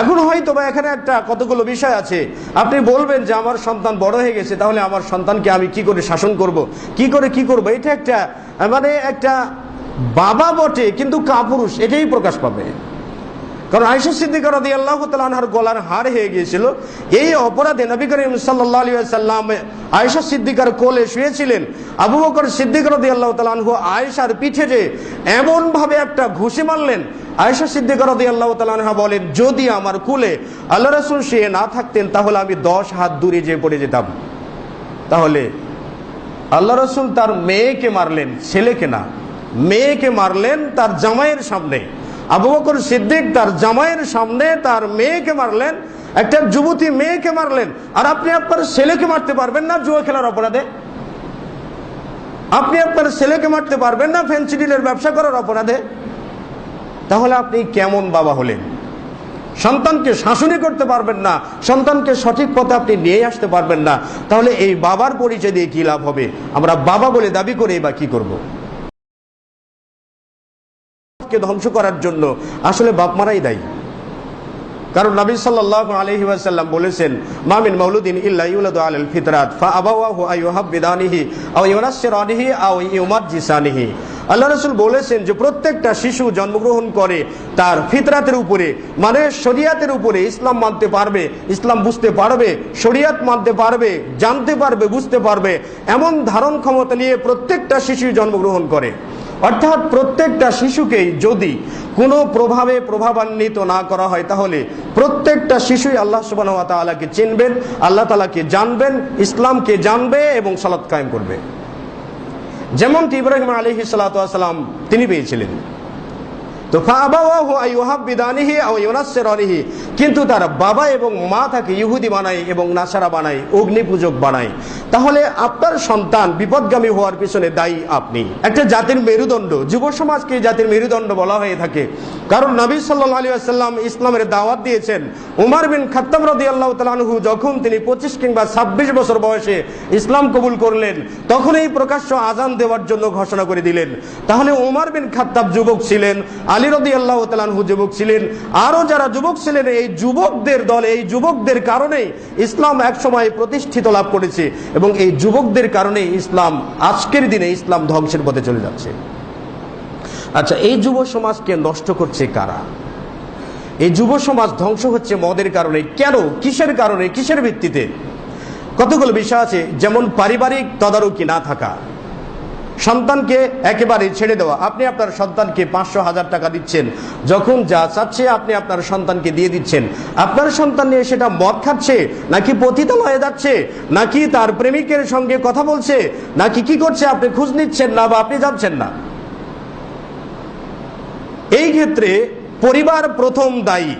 এখন হয়তো বা এখানে একটা কতগুলো বিষয় আছে। আপনি বলবেন যে আমার সন্তান বড় হয়ে গেছে, তাহলে আমার সন্তানকে আমি কি করে শাসন করব? কি করে কি করব? এটা একটা মানে একটা বাবা বটে, কিন্তু কাপুরুষ, এটাই প্রকাশ পাবে। কারণ আয়সা সিদ্দিকা রাদি আল্লাহ তালাহার গলার হার হয়ে গিয়েছিল। এই অপরাধে নবী করিম সাল্লাহ আলী সাল্লাম আয়সা সিদ্দিকার কোলে শুয়েছিলেন। আবু বকর সিদ্দিক রাদি আল্লাহ তালাহু আয়সার পিঠে যে এমনভাবে একটা ঘুষি মারলেন আয়সা সিদ্দিক রাদি আল্লাহ তালাহা বলেন, যদি আমার কুলে আল্লাহ রসুল শুয়ে না থাকতেন, তাহলে আমি দশ হাত দূরে যেয়ে পড়ে যেতাম। তাহলে আল্লাহ রসুল তার মেয়েকে মারলেন, ছেলেকে না, মেয়েকে মারলেন তার জামাইয়ের সামনে। আবু বকর সিদ্দিক তার জামাইয়ের সামনে তার মেয়েকে মারলেন, একটা যুবতী মেয়েকে মারলেন। আর আপনি আপনার ছেলেকে মারতে পারবেন না জুয়া খেলার অপরাধে। আপনি আপনার ছেলেকে মারতে পারবেন না ফেন্সিডিলের ব্যবসা করার অপরাধে। তাহলে আপনি কেমন বাবা হলেন? সন্তানকে শাসনই করতে পারবেন না, সন্তানকে সঠিক পথে আপনি নিয়ে আসতে পারবেন না। তাহলে এই বাবার পরিচয় দিয়ে কি লাভ হবে? আমরা বাবা বলে দাবি করে বা কি করব? কে ধ্বংস করার জন্য আসলে বাপ মারাই দায়ী। কারণ নবী সাল্লাল্লাহু আলাইহি ওয়াসাল্লাম বলেছেন মামিন ইল্লা ইউলাদু আলাল ফিতরাত ফা আবাওয়াহু আইয়ুহাব্বিদানিহি আও ইউনাসসিরানিহি আও ইউমাজ্জিসানিহি। আল্লাহ রাসূল বলেছেন যে প্রত্যেকটা শিশু জন্মগ্রহণ করে তার ফিতরাতের উপরে মানে শরিয়াতের উপরে ইসলাম মানতে পারবে, ইসলাম বুঝতে পারবে, শরিয়াত মানতে পারবে, জানতে পারবে, বুঝতে পারবে, এমন ধারণ ক্ষমতা নিয়ে প্রত্যেকটা শিশু জন্মগ্রহণ করে। অর্থাৎ প্রত্যেকটা শিশুকেই যদি কোনো প্রভাবে প্রভাবান্বিত না করা হয়, তাহলে প্রত্যেকটা শিশুই আল্লাহ সুবাহ তালাকে চিনবেন, আল্লাহ তালাকে জানবেন, ইসলামকে জানবে এবং সালাত কায়েম করবে। যেমনটি ইব্রাহিম আলহিসাল্লাম তিনি পেয়েছিলেন। কিন্তু তার বাবা এবং মা তাকে ইহুদি বানায় এবং নাসারা বানায় অগ্নি পূজক বানায়। তাহলে আপনার সন্তান বিপদগামী হওয়ার পিছনে দায়ী আপনি। একটা জাতির মেরুদণ্ড যুব সমাজকে জাতির মেরুদণ্ড বলা হয়ে থাকে। কারণ নবী সাল্লাহ আলী আসাল্লাম ইসলামের দাওয়াত দিয়েছেন, উমার বিন খাত্তাম রদি আল্লাহ তালহু যখন তিনি পঁচিশ কিংবা ছাব্বিশ বছর বয়সে ইসলাম কবুল করলেন তখন এই প্রকাশ্য আজান দেওয়ার জন্য ঘোষণা করে দিলেন। তাহলে উমার বিন খাত্তাব যুবক ছিলেন, আলী রদি আল্লাহ তালানহু যুবক ছিলেন। আরও যারা যুবক ছিলেন, এই যুবকদের দলে, এই যুবকদের কারণেই ইসলাম একসময় প্রতিষ্ঠিত লাভ করেছে এবং এই যুবকদের কারণে ইসলাম আজকের দিনে ইসলাম ধ্বংসের পথে চলে যাচ্ছে। আচ্ছা এই যুব সমাজকে নষ্ট করছে কারা? এই যুব সমাজ ধ্বংস হচ্ছে মদের কারণে। কেন? কিসের কারণে? কিসের ভিত্তিতে? কতগুলো বিষয় আছে, যেমন পারিবারিক তদারকি না থাকা সন্তানকে একেবারে ছেড়ে দেওয়া। আপনি আপনার সন্তানকে পাঁচশো হাজার টাকা দিচ্ছেন। যখন যা চাচ্ছে আপনি আপনার সন্তানকে দিয়ে দিচ্ছেন। আপনার সন্তান নিয়ে সেটা মদ খাচ্ছে, নাকি পতিতালয়ে যাচ্ছে, নাকি তার প্রেমিকের সঙ্গে কথা বলছে, নাকি কি করছে, আপনি খোঁজ নিচ্ছেন না বা আপনি যাচ্ছেন না। এই ক্ষেত্রে পরিবার প্রথম দায়ী,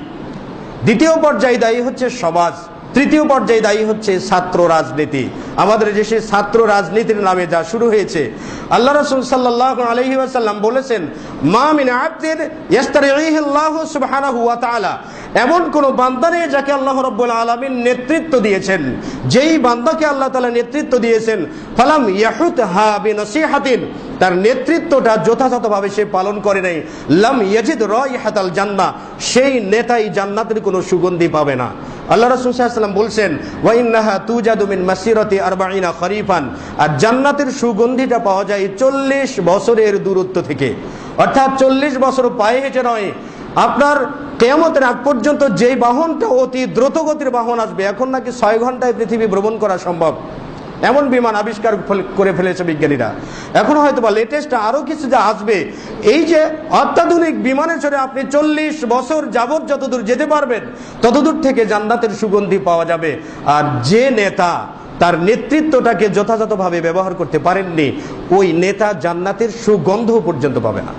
দ্বিতীয় পর্যায়ে দায়ী হচ্ছে সমাজ। তৃতীয় পর্যায়ে দায়ী হচ্ছে ছাত্র রাজনীতি। আমাদের দেশে ছাত্র রাজনীতির নামে যা শুরু হয়েছে। আল্লাহ রসুল সাল্লাহ আলহি আসাল্লাম বলেছেন, মা মিন আব্দিন ইয়াস্তারিহিল্লাহু সুবহানাহু ওয়া তাআলা। এমন কোন বান্দা নেই যাকে আল্লাহ রব্বুল আলমিন নেতৃত্ব দিয়েছেন। যেই বান্দাকে আল্লাহ তালা নেতৃত্ব দিয়েছেন, ফালাম ইয়াহুত হা বিনসিহাতিন। তার নেতৃত্বটা যথাযথভাবে সে পালন করে নাই। লাম ইয়াজিদ রাইহাতাল জান্নাহ। সেই নেতাই জান্নাতের কোনো সুগন্ধি পাবে না। আল্লাহ রাসূল সাল্লাল্লাহু বলছেন ওয়াইনাহা তু জাদুমিন মাসিরতি আরবাঈনা খরিফান। আর জান্নাতের সুগন্ধিটা পাওয়া যায় 40 বছরের দূরত্ব থেকে। অর্থাৎ 40 বছর পায়ে হেঁটে নয়, আপনার কেয়ামতের আগ পর্যন্ত যেই বাহনটা অতি দ্রুতগতির বাহন আসবে, এখন নাকি ছয় ঘন্টায় পৃথিবী ভ্রমণ করা সম্ভব। এমন বিমান আবিষ্কার করে ফেলেছে বিজ্ঞানীরা। এখন হয়তো বা লেটেস্ট আরও কিছু যা আসবে, এই যে অত্যাধুনিক বিমানে চড়ে আপনি চল্লিশ বছর যাবৎ যতদূর যেতে পারবেন, ততদূর থেকে জান্নাতের সুগন্ধি পাওয়া যাবে। আর যে নেতা তার নেতৃত্বটাকে যথাযথভাবে ব্যবহার করতে পারেননি, ওই নেতা জান্নাতের সুগন্ধ পর্যন্ত পাবে না।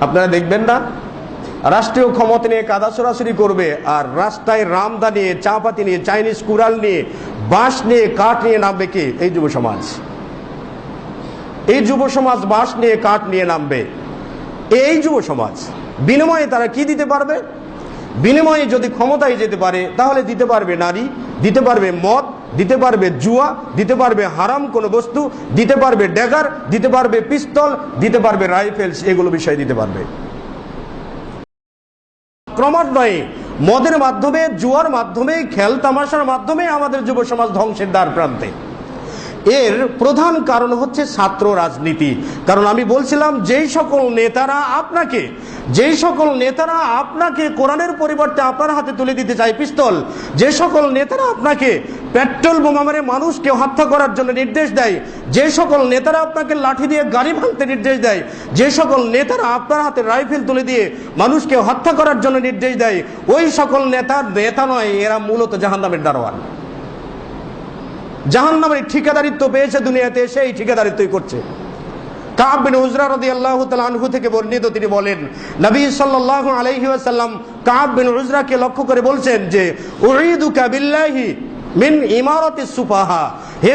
আপনারা দেখবেন না? রাষ্ট্রীয় ক্ষমতা নিয়ে কাদা সরাসরি করবে, আর রাস্তায় রামদা নিয়ে, চাপাতি নিয়ে, চাইনিজ কুড়াল নিয়ে, বাঁশ নিয়ে, কাঠ নিয়ে নামবে কে? এই যুব সমাজ। এই যুব সমাজ বাঁশ নিয়ে, কাঠ নিয়ে নামবে। এই যুব সমাজ, বিনিময়ে তারা কি দিতে পারবে? বিনিময়ে যদি ক্ষমতায় যেতে পারে, তাহলে দিতে পারবে নারী, দিতে পারবে মদ, দিতে পারবে জুয়া, দিতে পারবে হারাম কোনো বস্তু, দিতে পারবে ড্যাগার, দিতে পারবে পিস্তল, দিতে পারবে রাইফেলস, এগুলো বিষয় দিতে পারবে। ক্রমান্বয়ে মদের মাধ্যমে জুয়ার মাধ্যমে খেল তামাশার মাধ্যমে আমাদের যুব সমাজ ধ্বংসের দ্বার প্রান্তে। এর প্রধান কারণ হচ্ছে ছাত্র রাজনীতি। কারণ আমি বলছিলাম, যেই সকল নেতারা আপনাকে, যেই সকল নেতারা আপনাকে কোরআনের পরিবর্তে আপনার হাতে তুলে দিতে চায় পিস্তল, যে সকল নেতারা আপনাকে পেট্রোল বোমা মেরে মানুষকে হত্যা করার জন্য নির্দেশ দেয়, যে সকল নেতারা আপনাকে লাঠি দিয়ে গাড়ি ভাঙতে নির্দেশ দেয়, যে সকল নেতারা আপনার হাতে রাইফেল তুলে দিয়ে মানুষকে হত্যা করার জন্য নির্দেশ দেয়, ওই সকল নেতার নেতা নয়, এরা মূলত জাহান্নামের দারোয়ান। জাহান নামের ঠিকাদারিত্ব পেয়েছে দুনিয়াতে এসে এই ঠিকাদারিত্বই করছে। থেকে বর্ণিত তিনি বলেন, নবী লক্ষ্য করে বলছেন যে, উঈদুকা বিল্লাহি মিন হে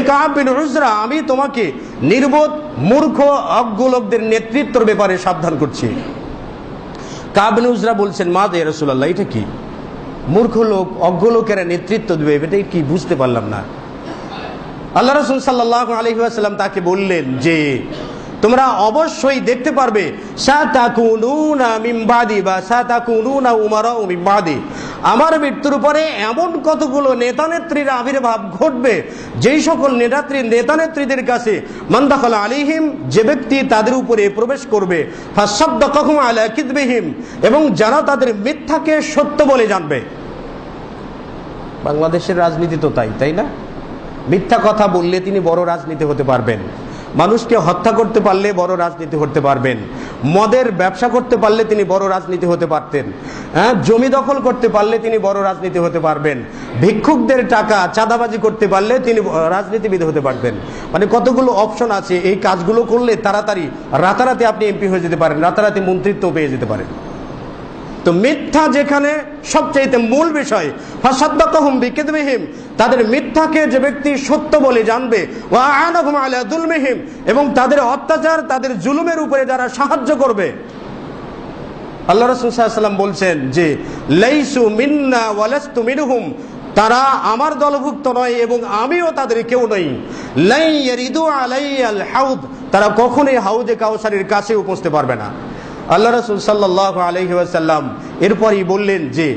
আমি তোমাকে নির্বোধ, মূর্খ, অজ্ঞ লোকদের নেতৃত্বের ব্যাপারে সাবধান করছি। কাব বিন উজরা বলছেন, মা দে রসুল্লাহ এটা কি? মূর্খ লোক, অজ্ঞ লোকেরা নেতৃত্ব দেবে, এটা কি বুঝতে পারলাম না। আল্লাহ রসুল সাল্লাহ আলহিহাস্লাম তাকে বললেন যে, তোমরা অবশ্যই দেখতে পারবে আমার মৃত্যুর উপরে এমন কতগুলো নেতা নেত্রীর আবির্ভাব ঘটবে, যেই সকল নেতাত্রী নেতা নেত্রীদের কাছে মন্দাখল আলিহিম যে ব্যক্তি তাদের উপরে প্রবেশ করবে ফাশব্দ কখন আলা কিদবিহিম, এবং যারা তাদের মিথ্যাকে সত্য বলে জানবে। বাংলাদেশের রাজনীতি তো তাই তাই না? মিথ্যা কথা বললে তিনি বড় রাজনীতি হতে পারবেন। মানুষকে হত্যা করতে পারলে বড় রাজনীতি করতে পারবেন। মদের ব্যবসা করতে পারলে তিনি বড় রাজনীতি হতে পারতেন। হ্যাঁ জমি দখল করতে পারলে তিনি বড় রাজনীতি হতে পারবেন। ভিক্ষুকদের টাকা চাঁদাবাজি করতে পারলে তিনি রাজনীতিবিদ হতে পারবেন। মানে কতগুলো অপশন আছে, এই কাজগুলো করলে তাড়াতাড়ি, রাতারাতি আপনি এমপি হয়ে যেতে পারেন, রাতারাতি মন্ত্রিত্ব পেয়ে যেতে পারেন। তো মিথ্যা যেখানে সবচাইতে মূল বিষয়, ফাসাদ্দাকহুম বিকিদবিহিম তাদের মিথ্যাকে যে ব্যক্তি সত্য বলে জানবে, ওয়া আনাহুম আলা দুলমিহিম, এবং তাদের অত্যাচার, তাদের জুলুমের উপরে যারা সাহায্য করবে। আল্লাহ রাসূল সাল্লাল্লাহু আলাইহি ওয়াসাল্লাম বলছেন যে, লাইসু মিন্না ওয়ালাস্তু মিনহুম, তারা আমার দলভুক্ত নয় এবং আমিও তাদের কেউ নই। লাই ইয়ারিদু আলাইয়াল হাউদ, তারা কখনোই হাউজে কাউসারের কাছে পৌঁছতে পারবে না। আল্লাহ রসুল সাল্লাহ আলহিহাসাল্লাম এরপরই বললেন যে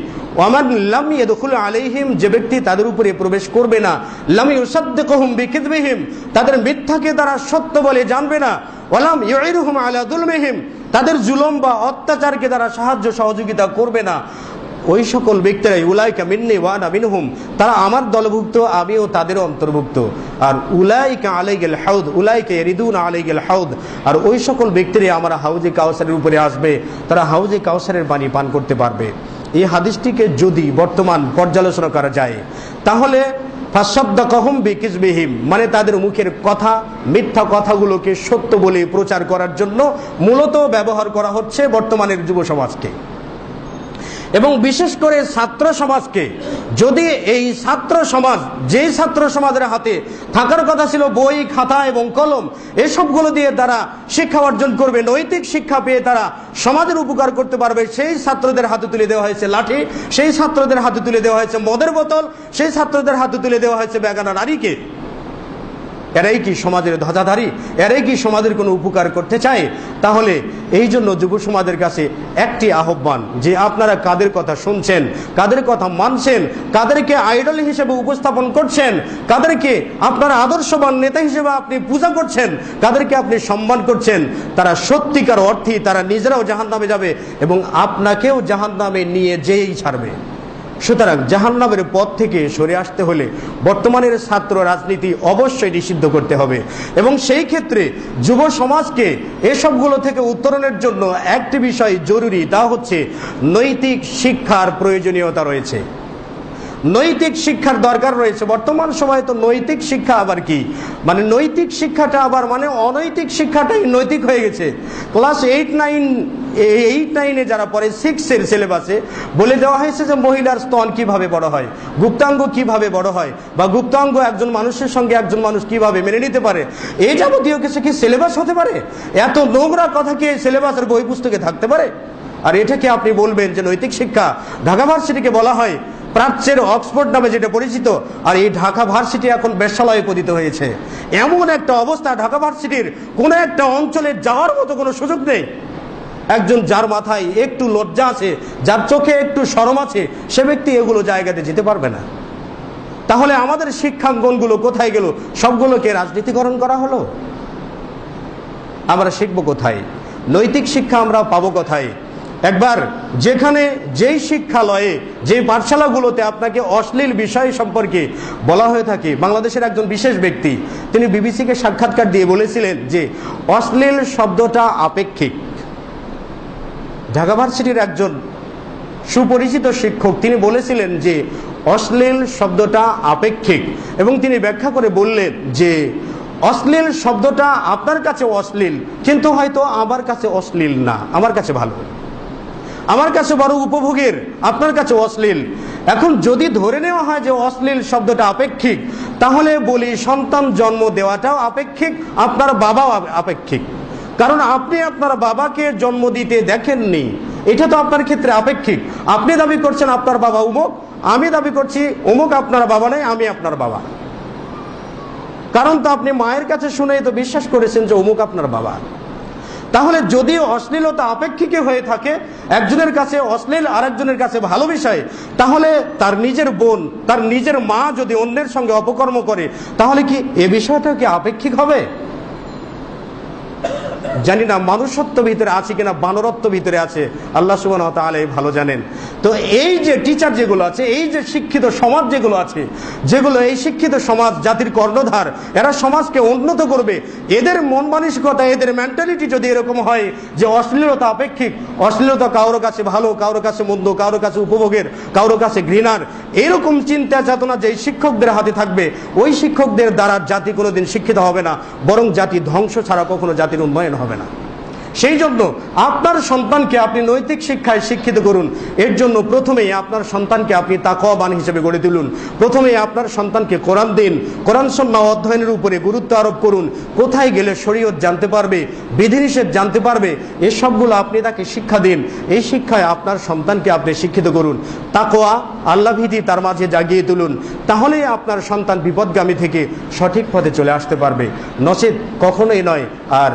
আমার লাম ইয়াদখুল আলাইহিম, যে ব্যক্তি তাদের উপরে প্রবেশ করবে না, লাম ইউসাদ্দিকুহুম বিকিদবিহিম, তাদের মিথ্যাকে তারা সত্য বলে জানবে না, ওয়ালাম ইউইরুহুম আলাদুল মেহিম তাদের জুলম বা অত্যাচারকে তারা সাহায্য সহযোগিতা করবে না। ওই সকল ব্যক্তিরাই উলাইকা মিন্নি ওয়ানা মিনহুম, তারা আমার দলভুক্ত আমিও তাদের অন্তর্ভুক্ত। আর উলাইকা আলাইগেল হাউদ, উলাইকা এরিদুন আলাইগেল হাউদ। আর ওই সকল ব্যক্তিরাই আমার হাউজে কাউসারের উপরে আসবে, তারা হাউজে কাউসারের পানি পান করতে পারবে। এই হাদিসটিকে যদি বর্তমান পর্যালোচনা করা যায়, তাহলে ফাশব্দ কহম বিকিজবিহিম মানে তাদের মুখের কথা, মিথ্যা কথাগুলোকে সত্য বলে প্রচার করার জন্য মূলত ব্যবহার করা হচ্ছে বর্তমানের যুব সমাজকে এবং বিশেষ করে ছাত্র সমাজকে, যদি এই ছাত্র সমাজ, যেই ছাত্র সমাজের হাতে থাকার কথা ছিল বই, খাতা এবং কলম, এসবগুলো দিয়ে তারা শিক্ষা অর্জন করবে, নৈতিক শিক্ষা পেয়ে তারা সমাজের উপকার করতে পারবে, সেই ছাত্রদের হাতে তুলে দেওয়া হয়েছে লাঠি, সেই ছাত্রদের হাতে তুলে দেওয়া হয়েছে মদের বোতল, সেই ছাত্রদের হাতে তুলে দেওয়া হয়েছে বেগানা নারীকে। এরাই কি সমাজের ধ্বজাধারী? এরাই কি সমাজের কোনো উপকার করতে চায়? তাহলে এই জন্য যুব সমাজের কাছে একটি আহ্বান, যে আপনারা কাদের কথা শুনছেন, কাদের কথা মানছেন, কাদেরকে আইডল হিসেবে উপস্থাপন করছেন, কাদেরকে আপনারা আদর্শবান নেতা হিসেবে আপনি পূজা করছেন, কাদেরকে আপনি সম্মান করছেন, তারা সত্যিকার অর্থে তারা নিজেরাও জাহান নামে যাবে এবং আপনাকেও জাহান নামে নিয়ে যেয়েই ছাড়বে। সুতরাং জাহান্নামের পথ থেকে সরে আসতে হলে বর্তমানের ছাত্র রাজনীতি অবশ্যই নিষিদ্ধ করতে হবে। এবং সেই ক্ষেত্রে যুব সমাজকে এসবগুলো থেকে উত্তরণের জন্য একটি বিষয় জরুরি, তা হচ্ছে নৈতিক শিক্ষার প্রয়োজনীয়তা রয়েছে। নৈতিক শিক্ষার দরকার রয়েছে। বর্তমান সময়ে তো নৈতিক শিক্ষা আবার কি? মানে নৈতিক শিক্ষাটা আবার মানে অনৈতিক শিক্ষাটাই নৈতিক হয়ে গেছে। ক্লাস এইট, নাইন এইট, নাইনে যারা পড়ে সিক্সের সিলেবাসে বলে দেওয়া হয়েছে যে মহিলার স্তন কীভাবে বড় হয়, গুপ্তাঙ্গ কীভাবে বড় হয়, বা গুপ্তাঙ্গ একজন মানুষের সঙ্গে একজন মানুষ কীভাবে মেনে নিতে পারে। এই যাবতীয় কিছু কি সিলেবাস হতে পারে? এত নোংরা কথা কি সিলেবাসের বই পুস্তকে থাকতে পারে? আর এটাকে আপনি বলবেন যে নৈতিক শিক্ষা? ঢাকা ভার্সিটিকে বলা হয় প্রাচ্যের অক্সফোর্ড নামে যেটা পরিচিত, আর এই ঢাকা ভার্সিটি এখন বেশ্যালয়ে পতিত হয়েছে। এমন একটা অবস্থা ঢাকা ভার্সিটির কোনো একটা অঞ্চলে যাওয়ার মতো কোনো সুযোগ নেই। একজন যার মাথায় একটু লজ্জা আছে, যার চোখে একটু সরম আছে, সে ব্যক্তি এগুলো জায়গাতে যেতে পারবে না। তাহলে আমাদের শিক্ষাঙ্গনগুলো কোথায় গেল? সবগুলোকে রাজনীতিকরণ করা হলো? আমরা শিখব কোথায়? নৈতিক শিক্ষা আমরা পাবো কোথায়? একবার যেখানে যেই শিক্ষালয়ে যে পাঠশালাগুলোতে আপনাকে অশ্লীল বিষয় সম্পর্কে বলা হয়ে থাকে, বাংলাদেশের একজন বিশেষ ব্যক্তি, তিনি বিবিসিকে সাক্ষাৎকার দিয়ে বলেছিলেন যে, অশ্লীল শব্দটা আপেক্ষিক। ঢাকা ভার্সিটির একজন সুপরিচিত শিক্ষক, তিনি বলেছিলেন যে, অশ্লীল শব্দটা আপেক্ষিক। এবং তিনি ব্যাখ্যা করে বললেন যে, অশ্লীল শব্দটা আপনার কাছে অশ্লীল, কিন্তু হয়তো আমার কাছে অশ্লীল না, আমার কাছে ভালো। আমার কাছে বড় উপভোগের, আপনার কাছে অশ্লীল। এখন যদি ধরে নেওয়া হয় যে অশ্লীল শব্দটা আপেক্ষিক, তাহলে বলি সন্তান জন্ম দেওয়াটাও আপেক্ষিক, আপনার বাবাও আপেক্ষিক। কারণ আপনি আপনার বাবাকে জন্ম দিতে দেখেননি, এটা তো আপনার ক্ষেত্রে আপেক্ষিক। আপনি দাবি করছেন আপনার বাবা উমুক, আমি দাবি করছি অমুক আপনার বাবা নয় আমি আপনার বাবা। কারণ তো আপনি মায়ের কাছে শুনেই তো বিশ্বাস করেছেন যে অমুক আপনার বাবা। তাহলে যদিও অশ্লীলতা আপেক্ষিক হয়ে থাকে, একজনের কাছে অশ্লীল আরেকজনের কাছে ভালো বিষয়, তাহলে তার নিজের বোন, তার নিজের মা যদি অন্যের সঙ্গে অপকর্ম করে, তাহলে কি এ বিষয়টা কি আপেক্ষিক হবে? জানি না, মানুষত্ব ভিতরে আছে কিনা, বানরত্ব ভিতরে আছে। আল্লাহ সুবান তাহলে ভালো জানেন। তো এই যে টিচার যেগুলো আছে, এই যে শিক্ষিত সমাজ যেগুলো আছে, যেগুলো এই শিক্ষিত সমাজ, জাতির কর্ণধার, এরা সমাজকে উন্নত করবে। এদের মন মানসিকতা, এদের মেন্টালিটি যদি এরকম হয় যে অশ্লীলতা আপেক্ষিক, অশ্লীলতা কারোর কাছে ভালো কারোর কাছে মন্দ কারোর কাছে উপভোগের কারোর কাছে ঘৃণার, এরকম চিন্তা চেতনা যে শিক্ষকদের হাতে থাকবে, ওই শিক্ষকদের দ্বারা জাতি কোনোদিন শিক্ষিত হবে না, বরং জাতি ধ্বংস ছাড়া কখনো জাতির উন্নয়ন হবে না। সেই জন্য আপনার সন্তানকে আপনি নৈতিক শিক্ষায় শিক্ষিত করুন। এর জন্য প্রথমেই আপনার সন্তানকে আপনি তাকওয়াবান হিসেবে গড়ে তুলুন। প্রথমেই আপনার সন্তানকে কোরআন দিন, কোরআন সন্না অধ্যয়নের উপরে গুরুত্ব আরোপ করুন। কোথায় গেলে শরীয়ত জানতে পারবে, বিধিনিষেধ জানতে পারবে, এসবগুলো আপনি তাকে শিক্ষা দিন। এই শিক্ষায় আপনার সন্তানকে আপনি শিক্ষিত করুন। তাকোয়া আল্লাভীতি তার মাঝে জাগিয়ে তুলুন। তাহলেই আপনার সন্তান বিপদগামী থেকে সঠিক পথে চলে আসতে পারবে। নচেত কখনোই নয়। আর